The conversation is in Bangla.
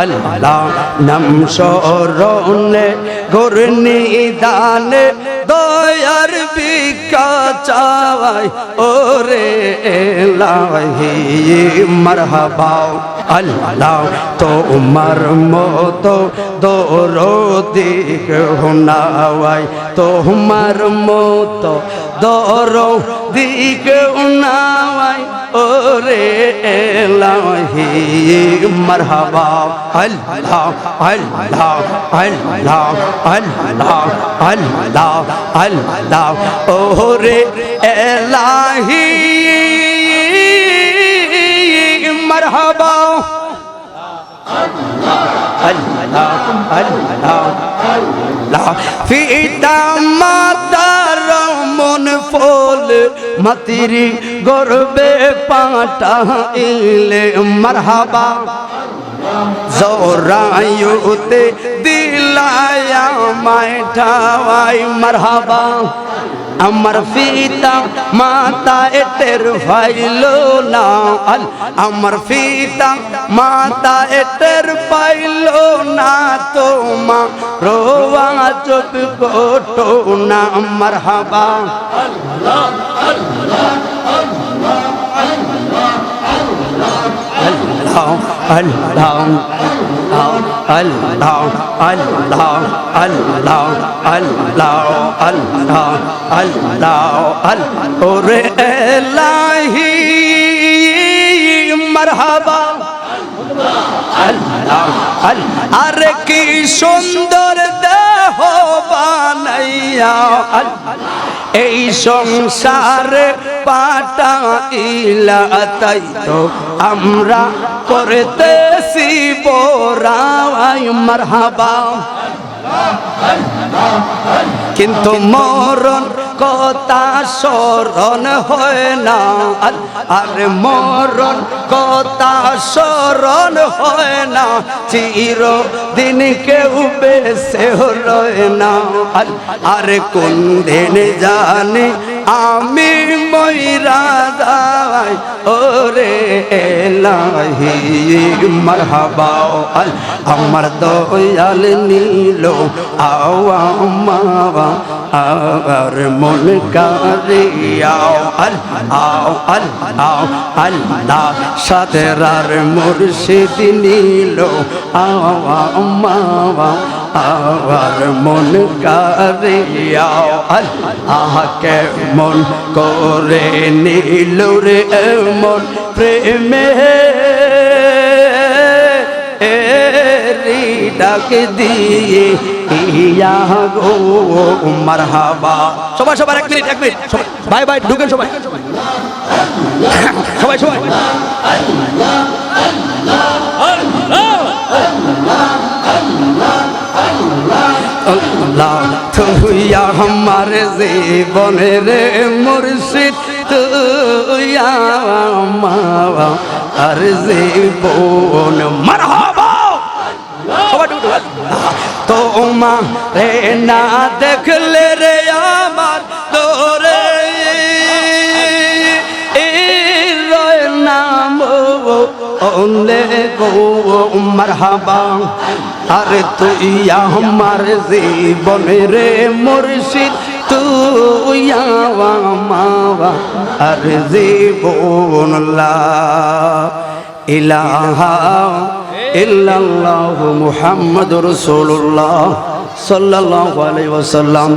আল্লাহ নাম শরণে গুরনি দানে দয়ার বিকা চাওয়াই, ওরে এলাহি মারহাবা। আল্লাহ তোমার মতো দরদিক হুনাওয়াই তোমার মতো দর দিক উনাওয়াই ওরে এলাহি, মারহাবা, আল্লাহ আল্লাহ আল্লাহ আল্লাহ আল্লাহ আল্লাহ, ওরে এলাহি, মারহাবা, আল্লাহ আল্লাহ আল্লাহ মন ফুল মতিরি গর্বে পাটা ইলে মারহাবা। জোরায়ুতে দিলায়া মায় ঠাওয়াই মারহাবা। আমার পিতা মাতা এতের ফাইলো না আল। আমার পিতা মাতা এতের পাইলো না তো মা রোয়া চোখ কোটো না আমার হাবা আল্লাহ আল্লাহ আল্লাহ আল্লাহ আল্লাহ আল্লাহ আল্লাহ আরে কি সুন্দর দেহ বানাইয়া এই সংসারে পাটা ইলা তাই তো আমরা করতেছি বোরাই মারহাবা। কিন্তু মরণ কথা স্মরণ হয় না, আরে মরণ কথা স্মরণ হয় না চির দিন কেউ বেসে রয় না, আরে কোন দিন জানি আমি ময়রা যাই ওরে এলাহি, মারহাবা আমার দয়াল নীল আওয়া মাওয়া আর মন কারিয়াও আল, আও আল, আও আল্লাহ, সাতেরার মুর্শিদ নীল আওয়া আর মন কারিয়াও আল্লাহ কে মন করে নীল রে মন প্রেমে। ডাক দিয়ে ইয়া গো মারহাবা। সবাই সবাই, এক মিনিট এক মিনিট, সবাই বাই বাই ঢুকেন সবাই। সবাই সবাই। তুই আমার জীবনের মুর্শিদ তুই আমার জীবন। মারহাবা! সবাই ঢুকে তোমা রে না দেখলে ওলে গো মারহাবা আরে তুই আমার জীবনের মুর্শিদ তুই মাওয়া আর জীবন ইলাহা ইল্লাল্লাহু মুহাম্মাদুর রাসূলুল্লাহ সাল্লাল্লাহু আলাইহি ওয়াসাল্লাম